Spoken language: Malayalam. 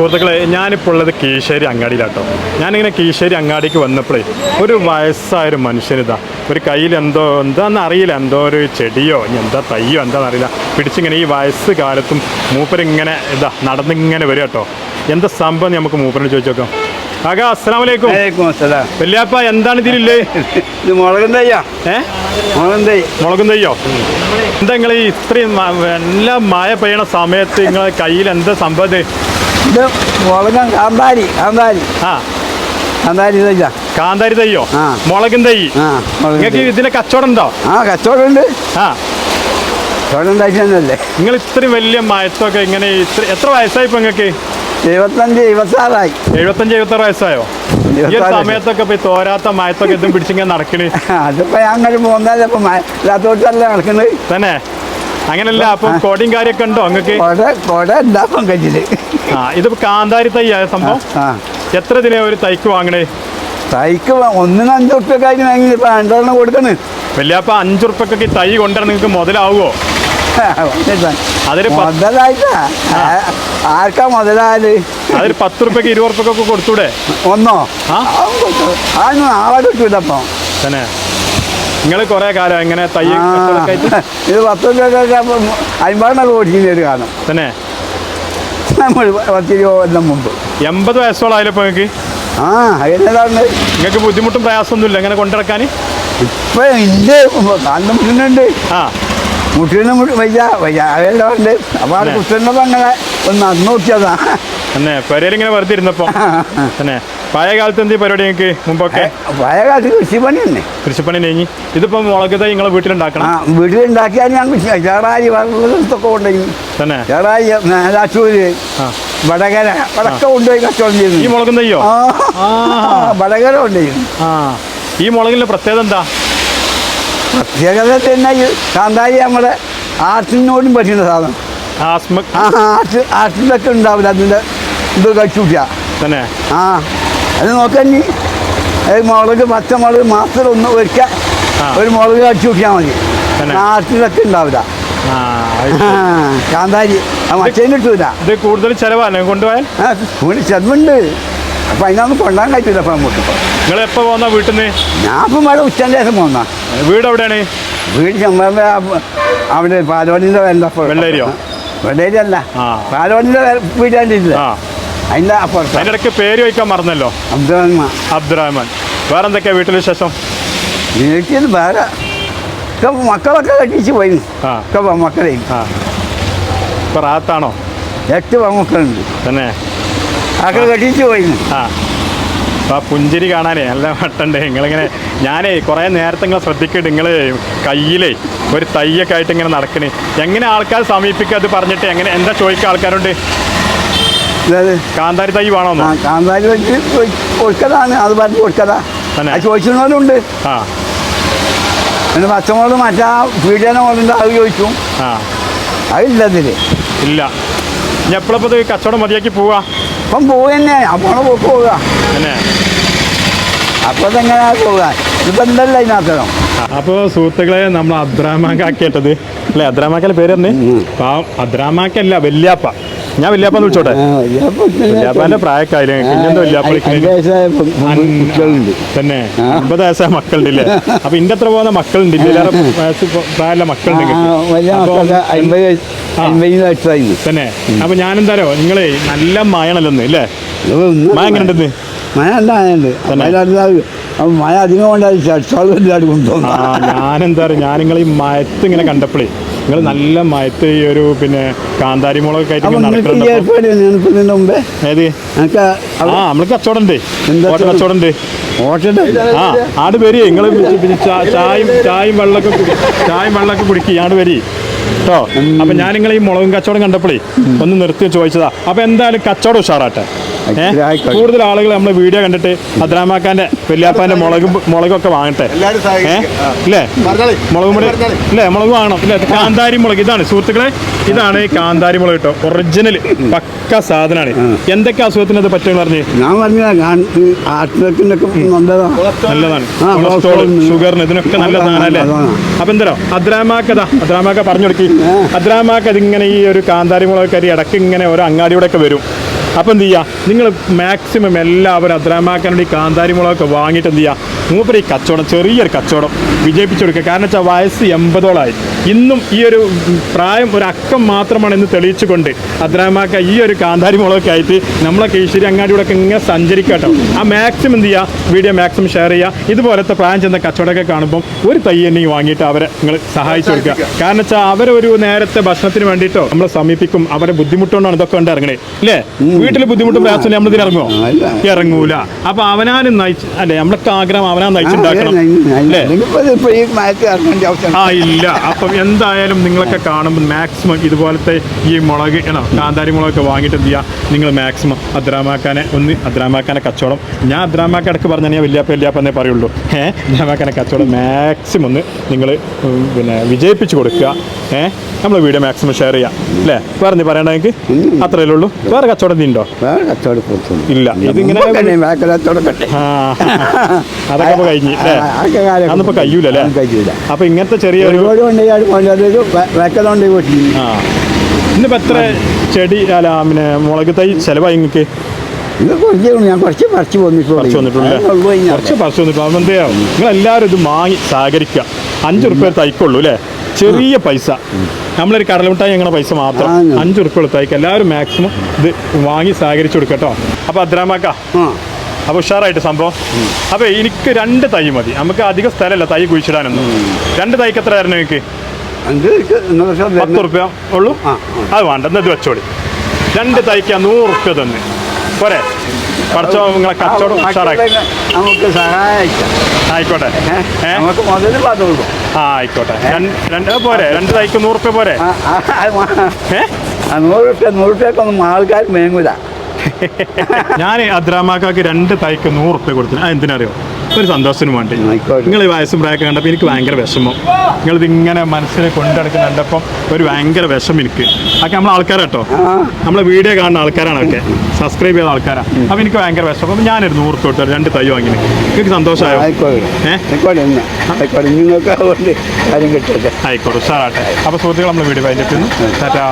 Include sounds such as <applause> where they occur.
സുഹൃത്തുക്കളെ ഞാനിപ്പോൾ ഉള്ളത് കീശ്ശേരി അങ്ങാടിയിലാട്ടോ. ഞാനിങ്ങനെ കീശേരി അങ്ങാടിക്ക് വന്നപ്പോഴേ ഒരു വയസ്സായ ഒരു മനുഷ്യനിതാ ഒരു കയ്യിൽ എന്തോ എന്താണെന്ന് അറിയില്ല എന്തോ ഒരു ചെടിയോ എന്താ തയ്യോ എന്താണെന്ന് അറിയില്ല. പിടിച്ചിങ്ങനെ ഈ വയസ്സ് കാലത്തും മൂപ്പരിങ്ങനെ ഇതാ നടന്നിങ്ങനെ വരിക കേട്ടോ. എന്താ സംഭവം നമുക്ക് മൂപ്പറിന് ചോദിച്ചു നോക്കാം. ആകാ അസ്സാം വലൈക്കും അസ്സലാം. വല്യാപ്പ എന്താണ് ഇതിലില്ലേ ഇത് മുളകും തയ്യാ ഏ? മുളകും തൈ. മുളകും തയ്യോ എന്താ നിങ്ങൾ ഈ ഇത്രയും എല്ലാം മഴ പെയ്യണ സമയത്ത് നിങ്ങളെ കയ്യിൽ എന്താ സംഭവം ഇത്? മുളകം കാന്താരി കാന്താരി. ആ. കാന്താരി തയ്യാ. കാന്താരി തയ്യോ? ആ. മുളകും തൈ. ആ നിങ്ങൾക്ക്. ഇതിന്റെ കച്ചവടം ഉണ്ടോ ആ കച്ചവടം ഉണ്ട് ആ. കച്ചവടം തയ്ച്ചല്ലേ നിങ്ങൾ ഇത്രയും വലിയ മയത്തൊക്കെ ഇങ്ങനെ ഇത്ര എത്ര വയസ്സായി ഇപ്പൊ നിങ്ങൾക്ക്? എഴുപത്തഞ്ച് എഴുപത്താറായി. എഴുപത്തഞ്ച് എഴുപത്താറ് വയസ്സായോ? ഈ ഒരു. സമയത്തൊക്കെ ഇപ്പൊ തോരാത്ത മയത്തൊക്കെ ഇതും പിടിച്ചിങ്ങനെ നടക്കണേ. അതിപ്പോ ഞാൻ അങ്ങനെ പോകുന്നതല്ലേ ഇപ്പൊ ഇല്ലാത്തോട്ടല്ലേ നടക്കുന്നത് തന്നെ? അങ്ങനല്ല അപ്പൊ കോടിയും കാര്യമൊക്കെ ഉണ്ടോ അങ്ങക്ക്? ആ ഇത് കാന്താരി തൈ ആയ സംഭവം എത്ര ദിനം ഒരു തൈക്ക് വാങ്ങണേ? തൈക്ക് ഒന്നിന് അഞ്ചു ഉറുപ്പ്യക്കായി വാങ്ങി ഇപ്പൊ രണ്ടെണ്ണം കൊടുക്കണ്. വല്യപ്പ അഞ്ചു ഉറുപ്പൊക്കെ ഈ തൈ കൊണ്ടുവരണം നിങ്ങൾക്ക് മുതലാവോ അതൊരു പത്ത് മുതലായിട്ടാ? ആ- ആർക്കാ മുതലാൽ പത്ത് ഉറുപ്പൊക്കെ ഇരുപത് ഉറുപ്പൊക്കെ കൊടുത്തൂടെ? ഒന്നോ? ആ? ആളെ കിട്ടൂലപ്പോ. തന്നെ. നിങ്ങൾ കുറെ കാലം എങ്ങനെ തൈ ഇത് പത്ത് രൂപ അമ്പതെണ്ണൊക്കെ ഓടിക്കുന്ന ഒരു കാലം. തന്നെ? മുമ്പ്. എൺപത് വയസ്സോളായാലും ഇപ്പൊ നിങ്ങൾക്ക് ആ അതിനെന്താണ്? നിങ്ങൾക്ക് ബുദ്ധിമുട്ടും പ്രയാസമൊന്നുമില്ല ഇങ്ങനെ കൊണ്ടിറക്കാൻ ഇപ്പൊ ഇല്ല? കണ്ടു മുട്ടുന്നുണ്ട് ആ. മുട്ടിന് മുട്ടി വയ്യ വയ്യ അതെല്ലാം ഉണ്ട്. അപ്പൊ അത് അതെ. കുത്തുന്നപ്പോ അങ്ങനെ ഒന്ന് അന്ന് തന്നെ പരിപാടി ഇങ്ങനെ വെറുതെ ഇരുന്നപ്പോ തന്നെ പഴയ കാലത്ത് എന്ത് പരിപാടി നിങ്ങൾക്ക് മുമ്പൊക്കെ? പഴയ കാലത്ത് കൃഷിപ്പണി തന്നെ. കൃഷിപ്പണി കഴിഞ്ഞ് ഇതിപ്പോ മുളകത്തെ നിങ്ങളെ വീട്ടിലുണ്ടാക്കണം. വീട്ടിലുണ്ടാക്കിയാൽ ഞാൻ കൃഷി വളർത്തൊക്കെ കൊണ്ടുപോയി. തന്നെ? ചേറായി മേലാറ്റൂര് വടകര വടക്ക കൊണ്ടുപോയി കച്ചവടം ഈ ചെയ്യുന്നു മുളകും തയ്യോ. വടകര കൊണ്ടുപോയി. ഈ മുളകിന്റെ പ്രത്യേകത എന്താ? പ്രത്യേകത തന്നെ ഈ കാന്താരി നമ്മുടെ ആർട്ടിനോടും പറ്റുന്ന സാധനം. ആസ്മ ആർട്ടിലൊക്കെ ഉണ്ടാവില്ല അതിന്റെ ഇത് കഴിച്ചുകൂട്ടിയ തന്നെ. ആ അത് നോക്കഞ്ഞി. മുളക് പച്ചമുളക് മാത്രം ഒന്ന് ഒരിക്കൽ ഒരു മുളക് കഴിച്ചു കൂട്ടിയാൽ മതി. നാട്ടിലൊക്കെ ഉണ്ടാവില്ല. കാന്താരി. ആ മറ്റേന് കിട്ടൂല ഇത് കൂടുതൽ ചെലവാണ്. കൊണ്ടുപോയാൽ? ചെലവുണ്ട്. അപ്പൊ അതിനൊന്നും കൊണ്ടാൻ കഴിച്ചില്ല അപ്പൊ നമുക്ക് നിങ്ങൾ എപ്പോ പോന്ന വീട്ടിൽ നിന്ന് ഞാൻ ഇപ്പം മഴ ഉച്ചന്റെ ശേഷം പോന്ന വീട് എവിടെയാണ്? വീട് ചെമ്മ അവിടെ പാലോടിന്റെ വെള്ളപ്പോ വെള്ളേരിയോ? വെള്ളേരി അല്ല. ആ. പാലോടിന്റെ വീടാണ്ടില്ല അതിന്റെ അപ്പുറത്ത്. ഇടയ്ക്ക് പേര് വയ്ക്കാൻ മറന്നല്ലോ. അബ്ദുറഹ്മാൻ. അബ്ദുറഹ്മാൻ. വേറെ എന്തൊക്കെയാ വീട്ടിൽ വിശേഷം? വീട്ടിൽ വേറെ. ഒക്കെ മക്കളൊക്കെ കെട്ടിച്ച് പോയി. മക്കളെ ഒക്കെ ഇപ്പൊ റാത്താണോ? എട്ട് മക്കളുണ്ട് തന്നെ. അതൊക്കെ കെട്ടിച്ച് പോയി. ആ. പുഞ്ചിരി കാണാനേ നല്ല വട്ടുണ്ട്. നിങ്ങളിങ്ങനെ ഞാനേ കുറേ നേരത്തെ നിങ്ങൾ ശ്രദ്ധിക്കട്ട് നിങ്ങൾ കയ്യിലേ ഒരു തയ്യൊക്കെ ആയിട്ട് ഇങ്ങനെ നടക്കണേ. എങ്ങനെ ആൾക്കാർ സമീപിക്കുക അത് പറഞ്ഞിട്ട്? എങ്ങനെ എന്താ ചോദിക്കുക ആൾക്കാരുണ്ട്? കാന്താരി തൈ വേണോ കാന്താരി വെച്ച് കൊടുക്കലാണ്. അത് പറഞ്ഞ് കൊടുക്കതാ തന്നെ? ആ പിന്നെ പച്ചമുളക് മറ്റാ പീഡിയന മുളകുണ്ട് അത് ചോദിച്ചു. അതില്ല ഇതിൽ ഇല്ല. ഇത് കച്ചവടം മതിയാക്കി പോവാ? അപ്പം പോവുക തന്നെ അപ്പോൾ പോക്ക് പോവുക. തന്നെ. അപ്പോൾ അതെങ്ങനെ പോവുക? ഇതിപ്പോൾ എന്തല്ല ഇതിനകത്തോ? അപ്പോൾ സുഹൃത്തുക്കളെ നമ്മൾ അബ്ദുറഹ്മാക്കാക്കിയിട്ടത് അല്ലേ? അദ്രാമാക്കല്ലേ പേര് തന്നെ പാവം. അബ്ദുറഹ്മാക്കല്ല വല്യാപ്പ. ഞാൻ വല്യാപ്പാന്ന് വിളിച്ചോട്ടെ? വല്യാപ്പാന്റെ പ്രായക്കായില്ലേ? തന്നെ. അമ്പത് വയസ്സായ മക്കളുണ്ടല്ലേ? അപ്പൊ ഇന്റെ അത്ര പോകുന്ന മക്കളുണ്ട് പ്രായമുള്ള മക്കളുണ്ട് തന്നെ. അപ്പൊ ഞാൻ എന്താരോ നിങ്ങളെ നല്ല മഴയാണല്ലോ ഇന്ന് അല്ലേ മായ എങ്ങനെ ഉണ്ടെന്ന് മഴ ഉണ്ടാകുന്നുണ്ട് തന്നെ? മഴ അധികം എന്താ പറയുക ഞാൻ നിങ്ങൾ ഈ മയത്ത് ഇങ്ങനെ കണ്ടപ്പോഴേ നിങ്ങൾ നല്ല മയത്ത് ഈ ഒരു പിന്നെ കാന്താരി മുളക് ഏത്? ആ കച്ചവടം ഉണ്ട്. എന്താ ഓട്ട കച്ചവടം ഉണ്ട്. ഓട്ടണ്ട ആ ആട് വരി നിങ്ങൾ ചായയും ചായയും വെള്ളമൊക്കെ ചായയും വെള്ളമൊക്കെ കുടിക്കുക ആട് വരി കേട്ടോ അപ്പൊ ഞാൻ നിങ്ങൾ ഈ മുളകും കച്ചവടം കണ്ടപ്പോഴേ ഒന്ന് നിർത്തി ചോദിച്ചതാ. അപ്പൊ എന്തായാലും കച്ചവടം ഉഷാറാട്ടെ. കൂടുതൽ ആളുകൾ നമ്മളെ വീഡിയോ കണ്ടിട്ട് അദ്രാമാക്കാന്റെ വല്യാപ്പാന്റെ മുളക് മുളകൊക്കെ വാങ്ങട്ടെ. പറഞ്ഞോളി. മുളക് പൊടി? അല്ലേ മുളക് വാങ്ങണം. ഇല്ലേ? കാന്താരി മുളക്. ഇതാണ് സുഹൃത്തുക്കളെ ഇതാണ് ഈ കാന്താരി മുളക് കേട്ടോ. ഒറിജിനൽ പക്ക സാധനമാണ് എന്തൊക്കെ അസുഖത്തിന് അത് പറ്റുമെന്ന് പറഞ്ഞു? ഞാൻ പറഞ്ഞ നല്ലതാണ്. കൊളസ്ട്രോൾ ഷുഗറിന് ഇതിനൊക്കെ നല്ലതാണ് അല്ലേ. അപ്പൊ എന്തോ അദ്രാമാക്കതാ അദ്രാമാക്ക പറഞ്ഞു കൊടുക്കി. അദ്രാമാക്ക ഇതിങ്ങനെ ഈ ഒരു കാന്താരി മുളക് കരി ഇടയ്ക്ക് ഇങ്ങനെ ഓരോ അങ്ങാടിയുടെ ഒക്കെ വരും. അപ്പം എന്ത് ചെയ്യുക നിങ്ങൾ മാക്സിമം എല്ലാവരും അദ്രാമാക്കാനുണ്ട് ഈ കാന്താരി മുളകൊക്കെ വാങ്ങിയിട്ട് എന്ത് ചെയ്യുക മൂപ്പര് ഈ കച്ചവടം ചെറിയൊരു കച്ചവടം വിജയിപ്പിച്ചു കൊടുക്കുക. കാരണം വെച്ചാൽ വയസ്സ് എൺപതോളായി. ഇന്നും ഈ ഒരു പ്രായം ഒരു അക്കം മാത്രമാണ് ഇന്ന് തെളിയിച്ചുകൊണ്ട് അദ്രാമാക്ക ഈ ഒരു കാന്താരി മുളകൊക്കെ ആയിട്ട് നമ്മളെ കീശ്ശേരി അങ്ങാടിയുടെ ഒക്കെ ഇങ്ങനെ സഞ്ചരിക്കട്ടോ ആ മാക്സിമം എന്ത് ചെയ്യുക വീഡിയോ മാക്സിമം ഷെയർ ചെയ്യുക. ഇതുപോലത്തെ പ്രായം ചെന്ന കച്ചവടമൊക്കെ കാണുമ്പോൾ ഒരു തൈ വാങ്ങിയിട്ട് അവരെ നിങ്ങൾ സഹായിച്ചു കൊടുക്കുക. കാരണം വെച്ചാൽ അവരൊരു നേരത്തെ ഭക്ഷണത്തിന് വേണ്ടിയിട്ടോ നമ്മളെ സമീപിക്കും. അവരെ ബുദ്ധിമുട്ടുകൊണ്ടാണ് ഇതൊക്കെ കൊണ്ട് ഇറങ്ങണേ ഇല്ലേ വീട്ടിൽ ബുദ്ധിമുട്ടും പ്രയാസം നമ്മൾ ഇറങ്ങുമോ. ഇറങ്ങൂല. അപ്പൊ അവനാനും നയിച്ച് അല്ലെ നമ്മളൊക്കെ ആഗ്രഹം അവനാ നയിച്ചുണ്ടാക്കണം അല്ലേ? ആ ഇല്ല. അപ്പം എന്തായാലും നിങ്ങളൊക്കെ കാണുമ്പോൾ മാക്സിമം ഇതുപോലത്തെ ഈ മുളക് ആണോ കാന്താരി മുളകൊക്കെ വാങ്ങിയിട്ട് എന്ത് ചെയ്യുക നിങ്ങൾ മാക്സിമം അദ്രാമാക്കാനെ ഒന്ന് അദ്രാമാക്കാനെ കച്ചവടം. ഞാൻ അദ്രാമാക്ക ഇടയ്ക്ക് പറഞ്ഞാൽ ഞാൻ വലിയപ്പ വലിയപ്പ എന്നേ പറയുള്ളൂ. ഏഹ് അദ്രാമാക്കാനെ കച്ചവടം മാക്സിമം ഒന്ന് നിങ്ങൾ പിന്നെ വിജയിപ്പിച്ച് കൊടുക്കുക. ഏഹ് നമ്മൾ വീഡിയോ മാക്സിമം ഷെയർ ചെയ്യാം. അല്ലേ? വേറെ നീ പറയണ്ട എനിക്ക് അത്രയല്ലേ ഉള്ളൂ. വേറെ കച്ചവടം ഉണ്ടോ? കച്ചവടം കൊടുത്തു ഇല്ല. ഇതിങ്ങനെ ആ അതൊക്കെ ഇപ്പൊ കഴിഞ്ഞ് അല്ലേ? അതൊക്കെ കാര്യം അന്നിപ്പോ കഴിയൂല അല്ലേ? കഴിയൂല. അപ്പൊ ഇങ്ങനത്തെ ചെറിയൊരു ഒരുപാട് കൊണ്ടുപോയി കൊണ്ടത് വെക്കതുകൊണ്ട് വീട്ടിൽ ആ. ഇന്നിപ്പോ എത്ര ചെടി അല്ല പിന്നെ മുളക് തൈ ചെലവായി നിങ്ങൾക്ക് ഇത് കുറച്ച് ഞാൻ കുറച്ച് പറിച്ച് പോന്നിട്ടുള്ളൂ പറിച്ചു വന്നിട്ടുള്ളൂ അതിനുള്ളൂ ഇനി കുറച്ച് പറിച്ചു വന്നിട്ടുള്ളൂ. അപ്പം എന്ത് ചെയ്യാം നിങ്ങൾ എല്ലാവരും ഇത് വാങ്ങി സഹകരിക്കുക. അഞ്ച് റുപ്യ തൈക്കുള്ളൂ അല്ലേ? ചെറിയ പൈസ. നമ്മളൊരു കടലമിഠായി ഞങ്ങളുടെ പൈസ മാത്രം അഞ്ച് ഉറുപ്പ് തൈക്ക് എല്ലാവരും മാക്സിമം ഇത് വാങ്ങി സഹകരിച്ചു കൊടുക്കട്ടോ അപ്പൊ അപ്പോൾ അദ്രാമാക്ക അപ്പൊ അപ്പോൾ ഉഷാറായിട്ട് സംഭവം. അപ്പോൾ എനിക്ക് രണ്ട് തൈ മതി. നമുക്ക് അധിക സ്ഥലമല്ല തൈ കുഴിച്ചിടാനൊന്നും. രണ്ട് തൈക്ക് എത്ര തരണം എനിക്ക് പത്ത് വരുന്ന- ഉള്ളു? അത് വേണ്ട. എന്നത് ഇത് വെച്ചോളി. രണ്ട് തൈക്ക നൂറ് റുപ്യ തന്നെ. പോരെ. പഠിച്ചോ നിങ്ങളെ കച്ചവടം ഉഷാറാക്കി. നമുക്ക് സഹായിക്കാം. ആയിക്കോട്ടെ. നമുക്ക് മുതൽ പറഞ്ഞോളൂ ആ ആയിക്കോട്ടെ. രണ്ട് പോരെ. രണ്ട് തൈക്ക് നൂറ് റുപ്യ പോരെ. നൂറ് റുപ്യ നൂറ് റുപ്യക്കൊന്നും ആൾക്കാർ മേങ്ങൂല. <laughs> ഞാൻ അദ്രാമാക്കാക്ക് രണ്ട് തൈക്ക് നൂറ് റുപ്യ കൊടുത്തു ആ എന്തിനറിയോ? ഒരു സന്തോഷത്തിന് വേണ്ടി. നിങ്ങൾ ഈ വയസ്സും പ്രായമൊക്കെ കണ്ടപ്പോൾ എനിക്ക് ഭയങ്കര വിഷമം. നിങ്ങളിത് ഇങ്ങനെ മനസ്സിനെ കൊണ്ടെടുക്കുന്ന കണ്ടപ്പം ഒരു ഭയങ്കര വിഷമം എനിക്ക്. ഒക്കെ നമ്മളെ ആൾക്കാരാട്ടോ. നമ്മളെ വീഡിയോ കാണുന്ന ആൾക്കാരാണ് ഒക്കെ സബ്സ്ക്രൈബ് ചെയ്ത ആൾക്കാരാണ് അപ്പം എനിക്ക് ഭയങ്കര വിഷമം. അപ്പം ഞാനൊരു നൂറ് തൊട്ട് രണ്ട് തൈ വാങ്ങി എനിക്ക് സന്തോഷമായോ ആയിക്കോട്ടെ. ഉഷാറാട്ടെ. അപ്പോൾ സുഹൃത്തുക്കൾ നമ്മൾ വീഡിയോ ടാറ്റാ.